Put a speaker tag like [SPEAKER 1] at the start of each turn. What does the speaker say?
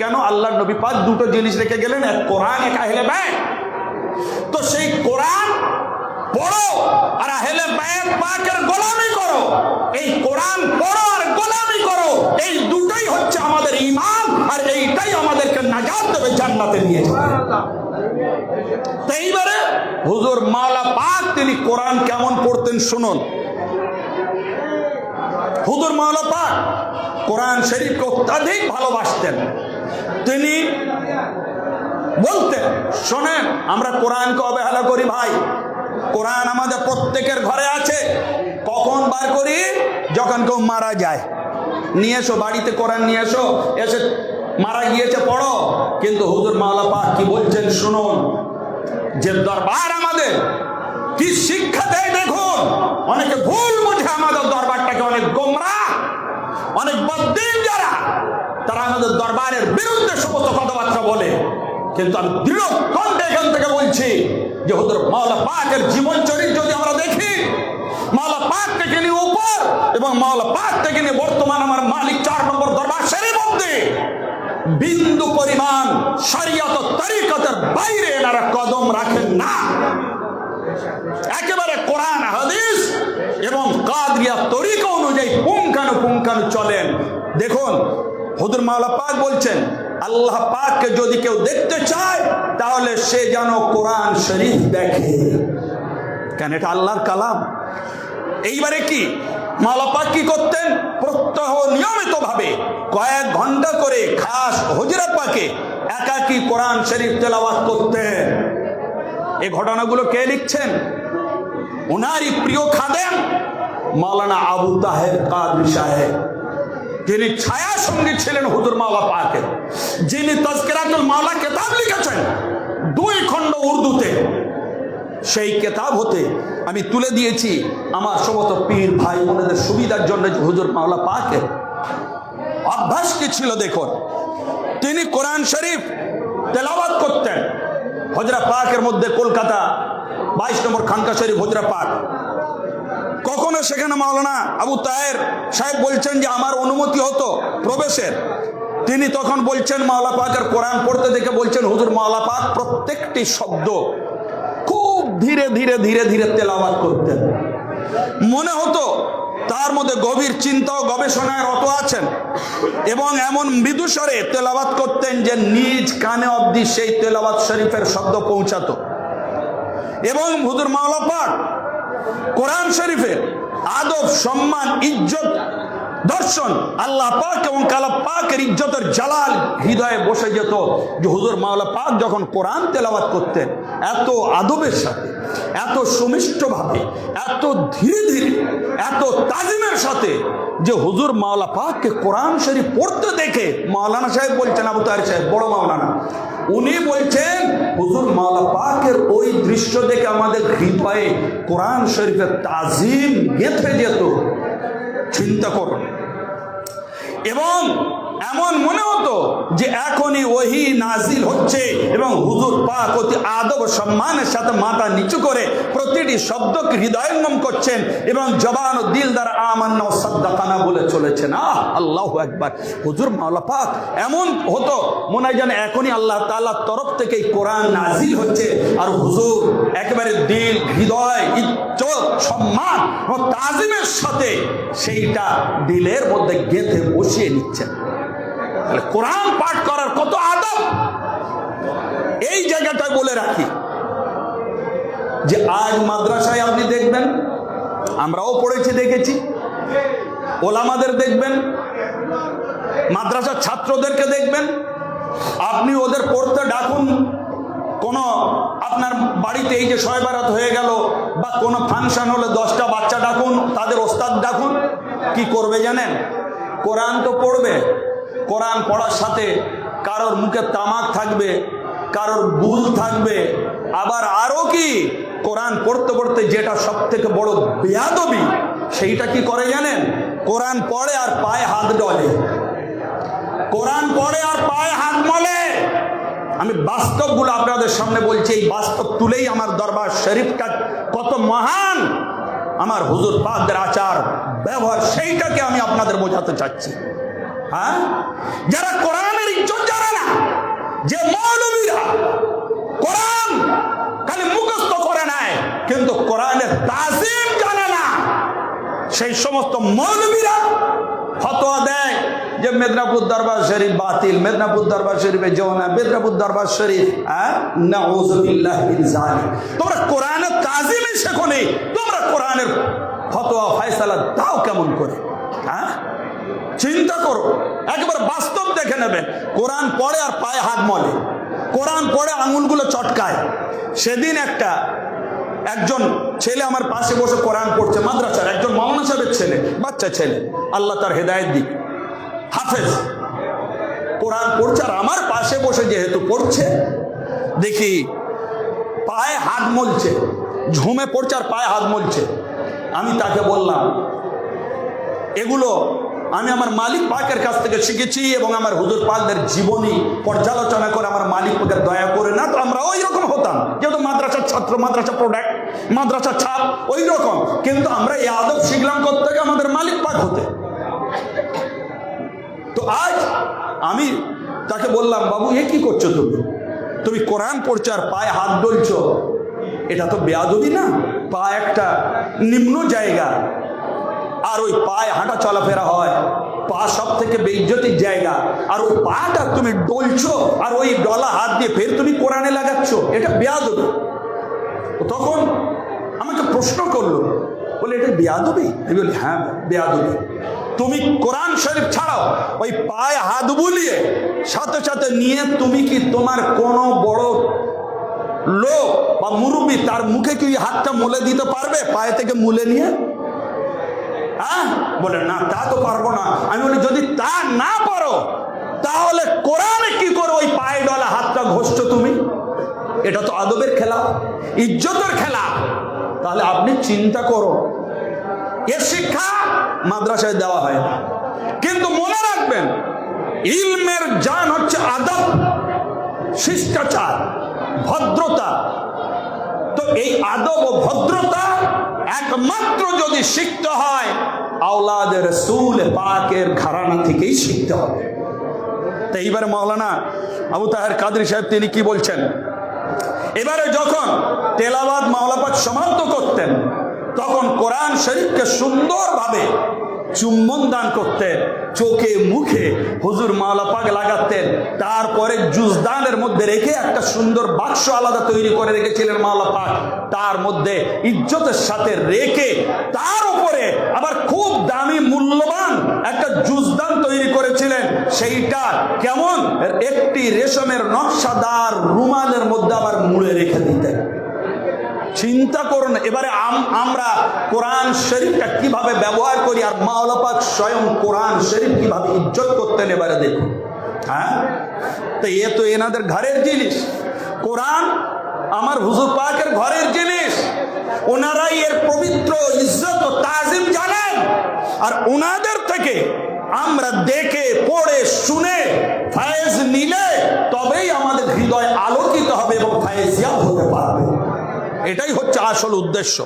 [SPEAKER 1] কেন আল্লাহ নবী পাক দুটো জিনিস রেখে গেলেন? এক কোরআন, এক আহলে ব্যাগ তো সেই কোরআন পড়ো আর আহলে ব্যাগ পাকের গোলামি করো। এই কোরআন পড়ো আর গোলামি করো। এই দুটোই হচ্ছে আমাদের ইমান আর এইটাই আমাদেরকে নাজাত দেবে জান্নাতে নিয়ে যাবে এইবারে হুজুর মাওলা পাক তিনি কোরআন কেমন পড়তেন শুনুন। হুজুর মাওলা পাক কোরআন শরীফকে অত্যাধিক ভালোবাসতেন। তিনি বলতেন, শোনেন, আমরা কোরআনকে অবহেলা করি ভাই। কোরআন আমাদের প্রত্যেকের ঘরে আছে। কখন বার করি? যখন কেউ মারা যায়। নিয়ে এসো, বাড়িতে কোরআন নিয়ে এসো। এসে মারা গিয়েছে, পড়ো। কিন্তু হুজুর মাওলা পাক কি বলছেন শুনুন। যে দরবার আমাদের, কি শিক্ষা দেয় দেখুন। অনেকে ভুল বুঝে আমাদের দরবারটাকে অনেক গোমরা অনেক বদিন যারা, তারা আমাদের দরবারের বিরুদ্ধে সমস্ত কথাবার্তা বলে। কিন্তু আমি দৃঢ় কণ্ঠে এখান থেকে বলছি যে, হুজুর, মাওলা পাকের জীবন চরিত্র যদি আমরা দেখি, মাওলা পাক থেকে নিয়ে উপর এবং মাওলা পাক থেকে নিয়ে বর্তমান আমার মালিক চার নম্বর দরবার সেরে মধ্যে বিন্দু পরিমাণ শরিয়ত তরিকতের বাইরে এনারা কদম রাখেন না। একেবারে কোরআন, হাদিস এবং কাদরিয়া তরিকা পুঙ্খানু চলেন। দেখুন হুদুর মাওলা পাক বলছেন, আল্লাহ পাককে যদি কেউ দেখতে চায়, তাহলে সে যেন কোরআন শরীফ দেখে। কেন এটা আল্লাহর কালাম? এইবারে কি মাওলা পাক কি করতেন? প্রত্যহ নিয়মিত ভাবে কয়েক ঘণ্টা করে খাস হজরা পাকে একাকি কোরআন শরীফ তেলাওয়াত করতেন। এই ঘটনাগুলো কে লিখছেন? ওনারই প্রিয় খাদেম মাওলানা আবু তাহের কাদরি সাহেব। যিনি ছায়া সঙ্গী ছিলেন হুজুর মাওলা পাকের। যিনি তস্করাতুল মাওলা কেতাব লিখেছেন দুই খণ্ড উর্দুতে। সেই কেতাব হতে আমি তুলে দিয়েছি আমার সমস্ত পীর ভাই বোনেদের সুবিধার জন্য হুজুর মাওলা পাকের। অভ্যাস কি ছিল দেখুন। তিনি কোরআন শরীফ তেলাবাদ করতেন। হজরা পাকের মধ্যে কলকাতা বাইশ নম্বর খানকা শরীফ হজরা পাক। কখনো সেখানে মাওলানা আবু তাহের সাহেব বলছেন যে আমার অনুমতি হতো প্রবেশের। তিনি তখন বলছেন, মাওলা পাকের কোরআন পড়তে দেখে বলছেন, হুজুর, মাওলা পাক প্রত্যেকটি শব্দ খুব ধীরে ধীরে ধীরে ধীরে তেলাওয়াত করতেন। মনে হতো তার মধ্যে গভীর চিন্তা ও গবেষণায় রত আছেন এবং এমন মৃদুস্বরে তেলাওয়াত করতেন যে নিজ কানে অবধি সেই তেলাওয়াত শরীফের শব্দ পৌঁছাতো। এবং হুজুর, মাওলা পাক কোরআন শরীফের আদব, সম্মান, ইজ্জত, দর্শন, আল্লাহ পাক এবং কালা পাকের ইজ্জতের জালাল হৃদয়ে বসে যেত যে হুজুর মাওলা পাক যখন কোরআন তেলাওয়াত করতেন, এত আদবের সাথে, এত সুমিষ্টভাবে, এত ধীরে ধীরে, এত তাজিমের সাথে যে হুজুর মাওলা পাককে কোরআন শরীফ পড়তে দেখে মাওলানা সাহেব বলছেন আবু তাহের সাহেব, বড় মাওলানা উনি বলছেন, হুজুর, মাওলা পাকের ওই দৃশ্য দেখে আমাদের হৃদয়ে কোরআন শরীফের তাজিম গেঁথে যেত। চিন্তা করুন। এবং এমন মনে হতো যে এখনই ওহি নাজিল হচ্ছে এবং হুজুর পাক অতি আদব সম্মানের সাথে মাথা নিচু করে প্রতিটি শব্দকে হৃদয়ঙ্গম করছেন এবং জবান ও দিল দ্বারা আমান্না ও বলে চলেছেন। আহ, আল্লাহ একবার হুজুর মাওলা পাক, এমন হতো মনে হয় যেন এখনই আল্লাহ তাআলার তরফ থেকে কোরআন নাজিল হচ্ছে আর হুজুর একেবারে দিল, হৃদয়, ইজ্জত, সম্মান ও তাজিমের সাথে সেইটা দিলের মধ্যে গেঁথে বসিয়ে নিচ্ছেন। তাহলে কোরআন পাঠ করার কত আদব? এই জায়গাটা বলে রাখি। যে আজ মাদ্রাসায় আপনি দেখবেন, আমরাও পড়েছি, দেখেছি। ওলামাদের দেখবেন, মাদ্রাসার ছাত্রদেরকে দেখবেন। আপনি ওদের পড়তে ডাকুন, কোনো আপনার বাড়িতে এই যে ছয় বারাত হয়ে গেল বা কোনো ফাংশন হলে দশটা বাচ্চা ডাকুন, তাদের ওস্তাদ ডাকুন, কি করবে জানেন? কোরআন তো পড়বে। কোরআন পড়ার সাথে কারোর মুখে তামাক থাকবে, কারোর বুল থাকবে। আবার আরও কি? কোরআন পড়তে পড়তে যেটা সব থেকে বড় বেয়াদবি, সেইটা কি করে জানেন? কোরআন পড়ে আর পায়ে হাত ডলে। কোরআন পড়ে আর পায়ে হাত মলে আমি বাস্তবগুলো আপনাদের সামনে বলছি, এই বাস্তব তুলেই আমার দরবার শরীফটা কত মহান। আমার হুজুর পাকদের আচার, ব্যবহার, সেইটাকে আমি আপনাদের বোঝাতে চাচ্ছি। হ্যাঁ? যারা কোরআনের ইজ্জত জানে না, যে মৌলবীরা কোরআন খালি মুখস্থ করে নেয়, কিন্তু কোরআনের তাজিম জানে না, সেই সমস্ত মৌলবীরা ফতোয়া দেয় যে মেদিনীপুর দরবার শরীফ বাতিল, মেদিনীপুর দরবার শরীফে যেও না, মেদিনাপুর দরবার শরীফ হ্যাঁ? তোমরা কোরআনের তাজিমে শেখো নেই তোমরা কোরআনের ফতোয়া, ফয়সালা দাও কেমন করে হ্যাঁ? চিন্তা করো, একবার বাস্তব দেখে নেবেন কোরআন পড়ে আর পায়ে হাত মলে। কোরআন পড়ে আঙুলগুলো চটকায়। সেদিন একটা, একজন ছেলে আমার পাশে বসে কোরআন পড়ছে, মাদ্রাসার একজন মামনা সাহেবের ছেলে, বাচ্চা ছেলে। আল্লাহ তার হেদায়েত দিক। হাফেজ। কোরআন পড়ছে আর আমার পাশে বসে যেহেতু পড়ছে, দেখি পায়ে হাত মলছে, ঝুমে পড়ছে আর পায়ে হাত মলছে। আমি তাকে বললাম, এগুলো আমি আমার মালিক পাকের কাছ থেকে শিখেছি এবং আমার হুজুর পাকদের জীবনী পর্যালোচনা করে আমার মালিক পাকের দয়া করে, না তো আমরা ওই রকম হতাম। যেহেতু মাদ্রাসার ছাত্র, মাদ্রাসা প্রোডাক্ট মাদ্রাসা ছাপ ওই রকম কিন্তু আমরা এই আদব শিখলাম করতে আমাদের মালিক পাক হতে। তো আজ আমি তাকে বললাম, বাবু, এ কি করছ তুমি? তুমি কোরআন পড়ছো আর পায়ে হাত ডলছো এটা তো বেয়াদবি না? পা একটা নিম্ন জায়গা। আর ওই পায়ে হাঁটা চলাফেরা হয়। পা সব থেকে বেইজ্জতির জায়গা। আর ওই পাটা তুমি ডলছো আর ওই ডলা হাত দিয়ে ফের তুমি কোরআনে লাগাচ্ছ, এটা বেয়াদবি। তখন আমাকে প্রশ্ন করল, বলে, এটা বেয়াদবি? আমি বলি হ্যাঁ বেয়াদবি। তুমি কোরআন শরীফ ছাড়াও ওই পায়ে হাত বুলিয়ে সাথে সাথে নিয়ে তুমি কি তোমার কোনো বড় লোক বা মুরব্বী তার মুখে কি হাতটা মুলে দিতে পারবে, পায়ে থেকে মুলে নিয়ে? হ্যাঁ? বলে, না, তা তো পারব না। আমি বলি, যদি তা না পারো, তাহলে কোরআনে কি করো ওই পায়ে ডলা হাতটা ঘষছো তুমি? এটা তো আদবের খেলা, ইজ্জতের খেলা। তাহলে আপনি চিন্তা করো, এ শিক্ষা মাদ্রাসায় দেওয়া হয় না। কিন্তু মনে রাখবেন, ইলমের জান হচ্ছে আদব, শিষ্টাচার, ভদ্রতা। তো এই আদব ও ভদ্রতা একমাত্র যদি শিখতে হয়, আওলাদ রসুল পাকের ঘরানা থেকেই শিখতে হবে। তো এইবার মাওলানা আবু তাহের কাদরি সাহেব তিনি কি বলছেন? এবারে যখন তেলাবাদ মাওলাবাদ সমাপ্ত করতেন, তখন কোরআন শরীফকে সুন্দরভাবে চুম্বন দান করতেন, চোখে, মুখে হুজুর মাওলা পাক লাগাতেন। তারপরে জুজদানের মধ্যে রেখে একটা সুন্দর বাক্স আলাদা তৈরি করে রেখেছিলেন মাওলা পাক। তার মধ্যে ইজ্জতের সাথে রেখে তার উপরে আবার খুব দামি মূল্যবান একটা জুজদান তৈরি করেছিলেন। সেইটা কেমন? একটি রেশমের নকশাদার রুমালের মধ্যে আবার মুড়ে রেখে দিতেন। চিন্তা করুন, এবারে আমরা কোরআন শরীফটা কীভাবে ব্যবহার করি আর মাওলাপাক স্বয়ং কোরআন শরীফ কীভাবে ইজ্জত করতেন এবারে দেখুন। হ্যাঁ? তো এ তো এনাদের ঘরের জিনিস। কোরআন আমার হুজুর পাকের ঘরের জিনিস। ওনারাই এর পবিত্র ইজ্জত ও তাজিম জানেন। আর ওনাদের থেকে আমরা দেখে, পড়ে, শুনে, ফায়েজ নিলে এটাই হচ্ছে আসল উদ্দেশ্য।